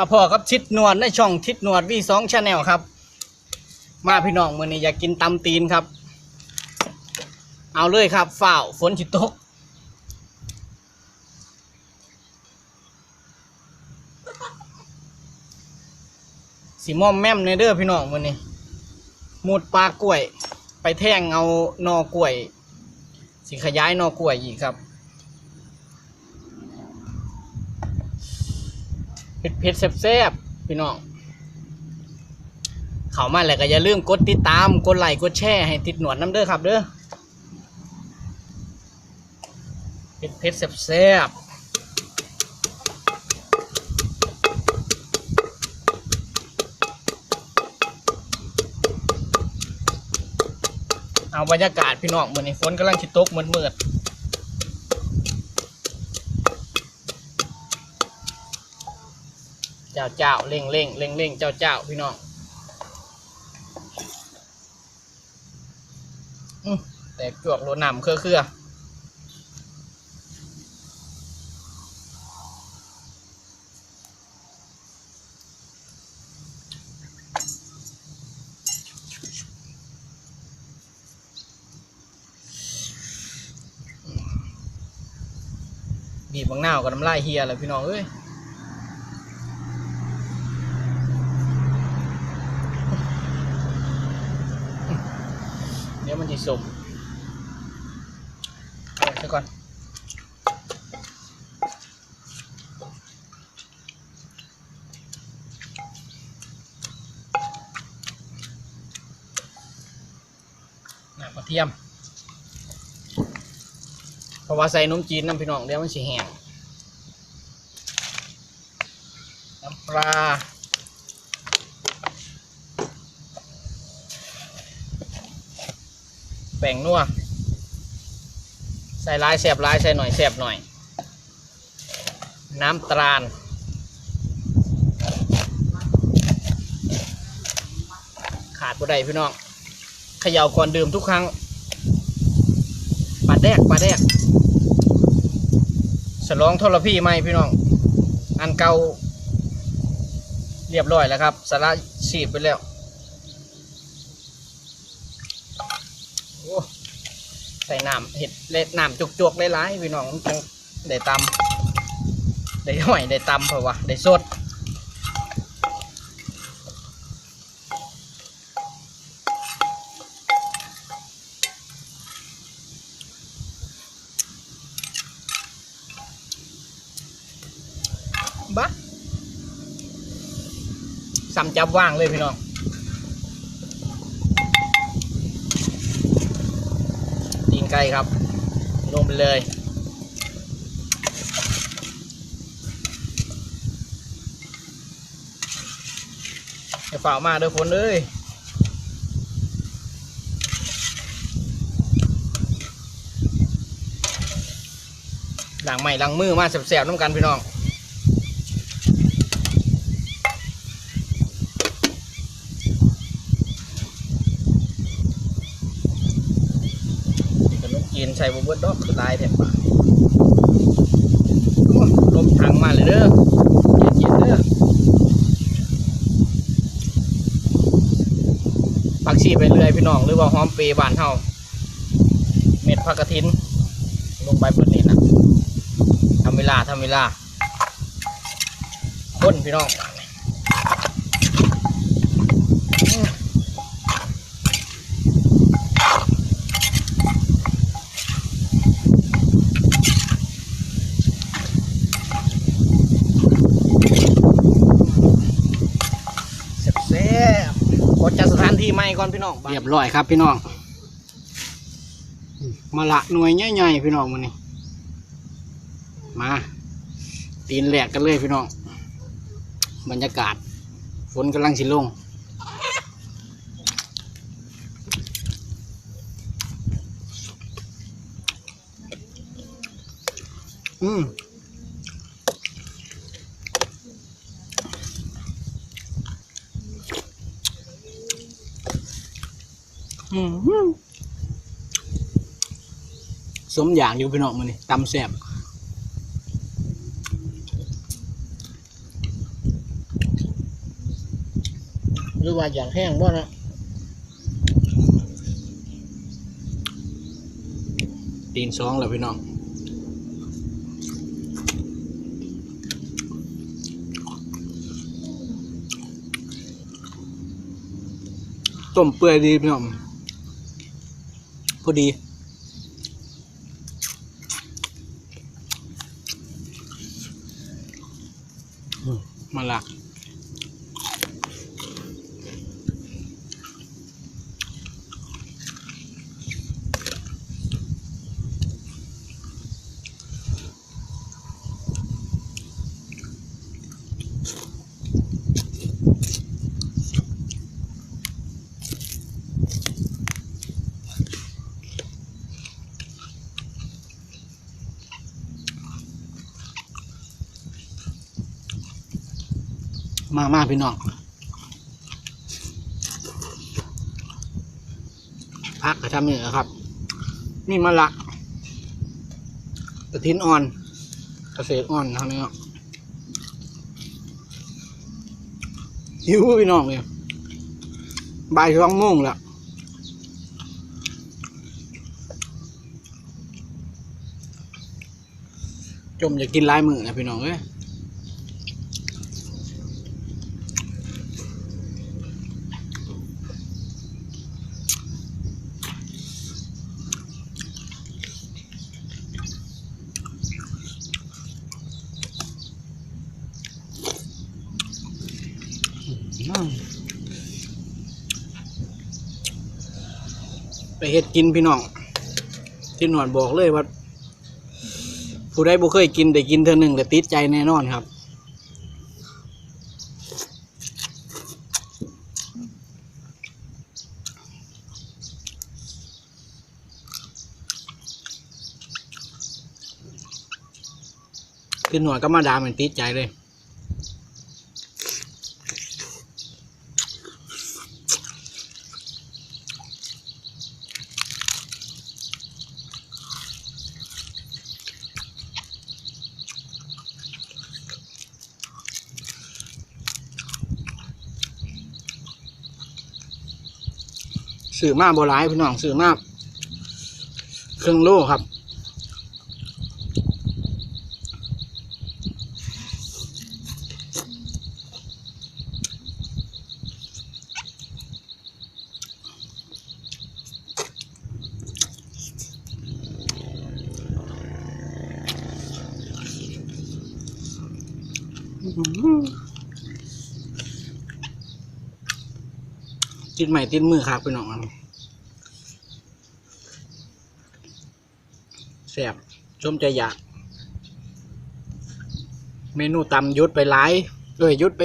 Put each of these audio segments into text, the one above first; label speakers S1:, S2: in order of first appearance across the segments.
S1: มาพอกับชิดนวดในช่องชิดนวดวีสองชาแนลครับ มาพี่น้องมือนี้อยากกินตำตีนครับ เอาเลยครับฝ่าวฝนจิตกสีม่อมแม่มในเด้อพี่น้องมือนี้มุดปลากล้วย ไปแท่งเอานอกล้วย สิขยายนอกล้วยอีกครับ เผ็ดเผ็ดๆแซ่บๆพี่น้องเข้ามาแล้วก็อย่าลืมกดติดตามกดไลค์กดแชร์ให้ติดหนวดน้ำเด้อครับ เด้อเผ็ดเผ็ดๆแซ่บๆเอาบรรยากาศพี่น้องเหมือนี้ฝนกำลังสิตกเหมืดๆเมื่อ เจ้าเจ้าเร่งเร่งเร่งเร่งเจ้าเจ้าพี่น้องแต่จวกโลนำเครือเครือบีบบางหน้าวกับน้ำลายเฮียเลยพี่น้องเอ้ย เดี๋ยว มันจะสมเอาซะก่อนน้ำกระเทียมเพราะว่าใส่นมจีนน้ำพี่น้องเดี๋ยวมันสิแห้งน้ำปลา แป้งนัวใส่ลายแสบลายใส่หน่อยแสบหน่อย น้ำตาลขาดบ่ได้พี่น้องเขย่าก่อนดื่มทุกครั้งปลาแดกปลาแดกฉลองทรพี่ไหมพี่น้อง อันเก่าเรียบร้อยแล้วครับ สาระฉีดไปแล้วโอ้ ใส่น้ำเห็ดเล็ดน้ำจุกๆหลายๆพี่น้องมันจังได้ตำได้หอยได้ตำเพราะว่าได้สดบะสำจับว่างเลยพี่น้อง ตีน ไก่ครับ ลงไปเลยอย่าฝ่ากมาเด้อฝนเลยหลังใหม่หลังมือมาแสบๆน้ำกันพี่น้อง ขนมจีนใส่บะเบิดดอกคือลายแถบปาลมทางมาเลยเด้อเย็นๆเด้อปักชีไปเรื่อยพี่น้องหรือว่าหอมเปรบานเฮาเม็ดผักกระถิน ลงไปบนนี้นะทำเวลาทำเวลา คนพี่น้องอืม แซ่บๆกดจัดสถานที่ใหม่ ก่อนพี่น้องเรียบร้อยครับพี่น้องมาละหน่วยใหญ่ๆพี่น้องมันนี่มาตีนแหลกกันเลยพี่น้อง บรรยากาศ ฝนกำลังสิลงอืม สมอย่างอยู่พี่น้องมันนี่ตำแซ่บรือว่าอย่างแห้งบ่นะตีนสองแล้วพี่น้องต้มเปื่อยดีพี่น้อง พอ มามาพี่น้องพักกระทำนี่นะครับ นี่มะละกระถินอ่อนเกษตรอ่อนทางนี้เนาะหิวพี่น้องเนี่ยบ่ายสองโมงแล้วจมอยากกินลายมือนะพี่น้องเอ้ย เฮ็ดกินพี่น้องที่หนวดบอกเลยว่า ผู้ใดบ่เคยกินได้กินเท่านึงแต่ติดใจแน่นอนครับคือหนวดก็มาดามมันติดใจเลย สื่อมากโบราณพี่น้องสื่อมากเครื่องโล่ครับติดใหม่ติดมือครับพี่น้องครับ แซ่บชมใจอยาก เมนูตำยุดไปหลายเอ้ยยุดไป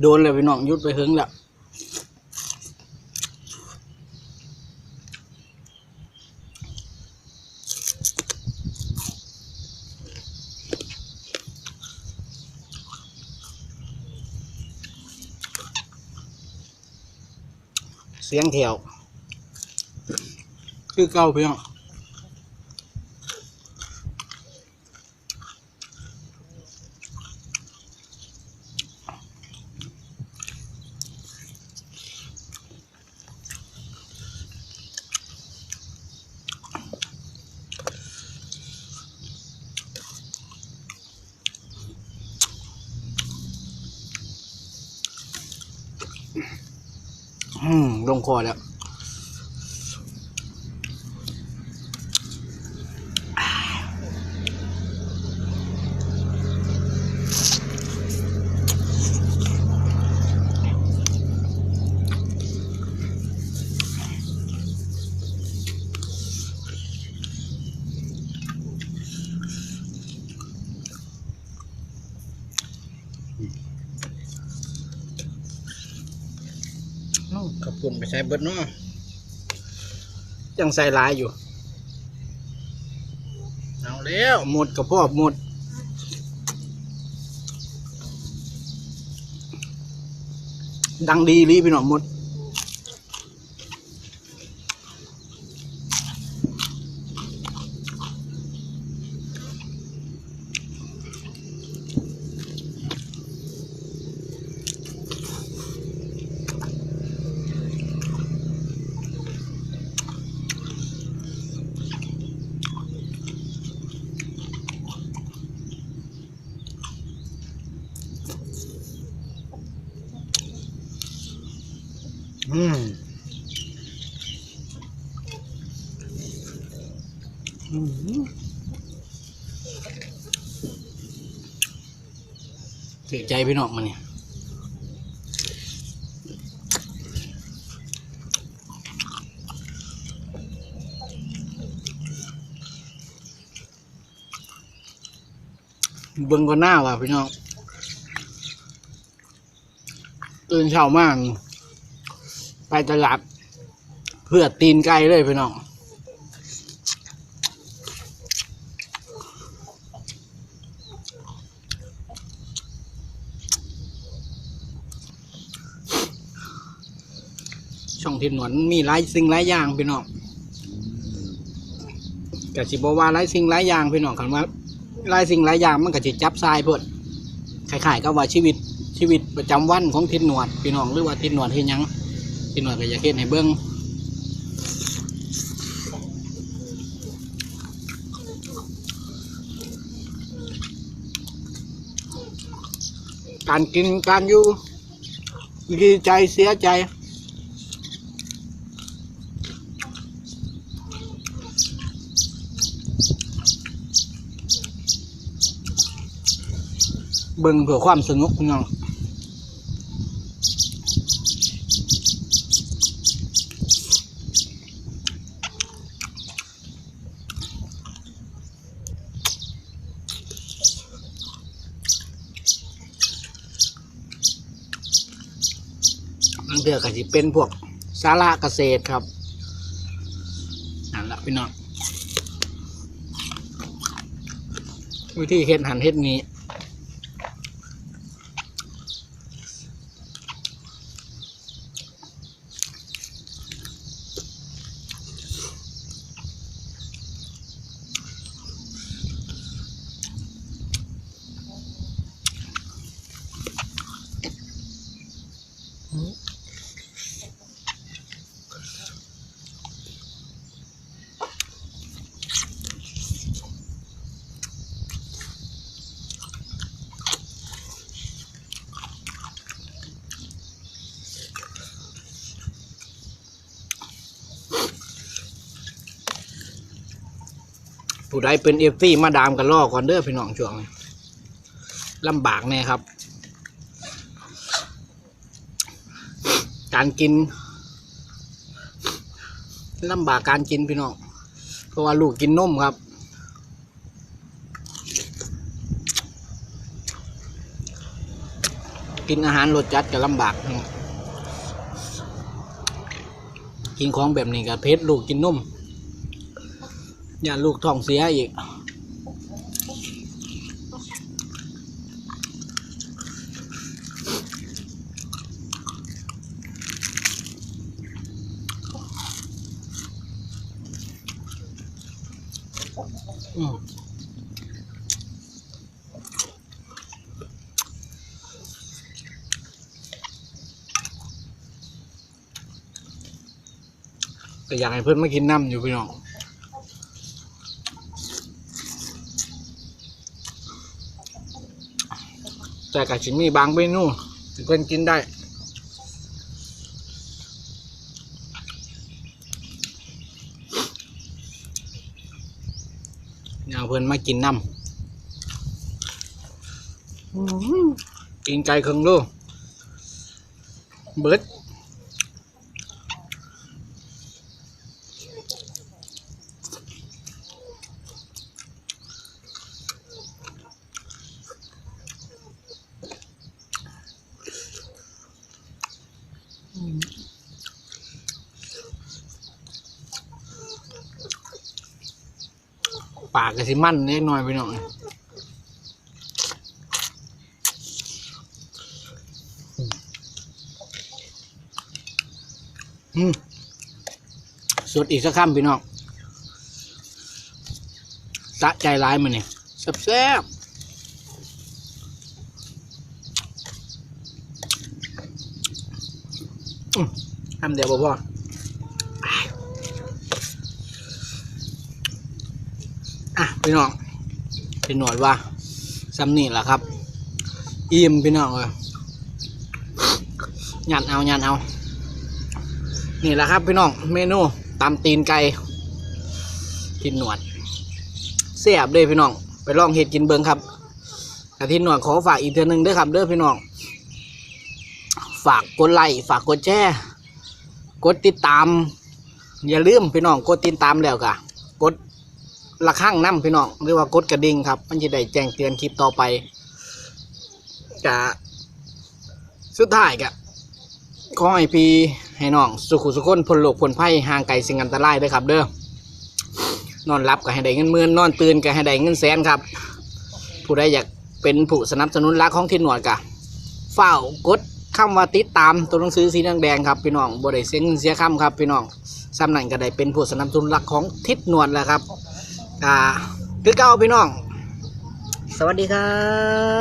S1: โดนเลยพี่น้องยุดไปหึงแล้วเสียงแถวคือเก่าพี่น้องอืมล งคอแล้ว เอ้าขอบคุณไป ใช้เบิดเนาะยังใส่หลายอยู่ เอาแล้วหมดกับพ่อหมดดังดีรีพี่น้องหมด อืมอืมถือใจพี่น้องมาเนี่ยเบิ่งก็หน้าว่ะพี่น้องตื่นเช้ามาก ไปตลาด เพื่อตีนไก่เลยพี่น้องช่องทิศหนวนมีหลายสิ่งหลายอย่างพี่น้องกะสิบว่าหลายสิ่งหลายอย่างพี่น้องคันว่าหลายสิ่งหลายอย่างมันก็จะจับทรายเพิ่นคล้ายๆกับว่าชีวิตชีวิตประจำวันของทิศหนวดพี่น้องหรือว่าทิศหนวดเฮ็ดหยัง พี่หน่อยก็อยากเห็นให้เบิ้งการกินการอยู่ดีใจเสียใจเบิ่งเพื่อความสนุกพี่น้อง เดือก็สิเป็นพวกสาระเกษตรครับนั่นละพี่น้องวิธีเห็ดหันเห็ดนี้ ผู้ใดเป็นเอฟซีมาดามกันล่อก่อนเด้อพี่น้องช่วงนี้ลำบากแน่ครับ การกินลำบากการกินพี่น้องเพราะว่าลูกกินนมครับกินอาหารรสจัดก็ลำบาก กินของแบบนี้ก็เพชรลูกกินนม อย่าลูกท้องเสียอีกอืมก็อยากให้เพื่อนมากินน้ำอยู่พี่น้อง แต่ก็สิมีบางเมนูที่เพิ่นกินได้ เนี่ยเพิ่นมากินน้ำอื้อหือกินไก่เครื่องโลเบิด ปากก็สิมันเล็กน้อยไปหน่อยอืมสดอีกสักคำพี่น้องสะใจร้ายมันเนี่ยแซ่บๆทำเดี๋ยวบ่พ่อ พี่น้องเป็นหนวดว่าซ้ำนี่แหละครับอิ่มพี่น้องเลยหยัดเอาหยัดเอา นี่แหละครับพี่น้องเมนูตำตีนไก่ทินหนวดเสียบเลยพี่น้อง ไปลองเห็ดกินเบิงครับกระทินหนวดขอฝากอีกเทือนึงด้วยครับเด้อพี่น้อง ฝากกดไลค์ฝากกดแชร์กดติดตาม อย่าลืมพี่น้องกดติดตามแล้วกะกด ละข้างน้ำพี่น้องหรือว่ากดกระดิ่งครับ มันจะได้แจ้งเตือนคลิปต่อไปกะสุดท้ายกะขอให้พี่ให้น้องสุขุสุขคนพ้นโลกพ้นภัยห่างไกลสิ่งอันตรายเด้อครับ เด้อนอนรับก็ให้ได้เงินหมื่นนอนตื่นก็ให้ได้เงินแสนครับ ผู้ใดอยากเป็นผู้สนับสนุนรักของทิศหนวดกะเฝ้ากดคำว่าติดตามตัวหนังสือสีแดงๆครับพี่น้องบ่ได้เสียเงินเสียคำครับพี่น้องสำนันก็ได้เป็นผู้สนับสนุนรักของทิศนวดแล้วครับ อ่าคือเก้าพี่น้อง สวัสดีครั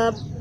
S1: บ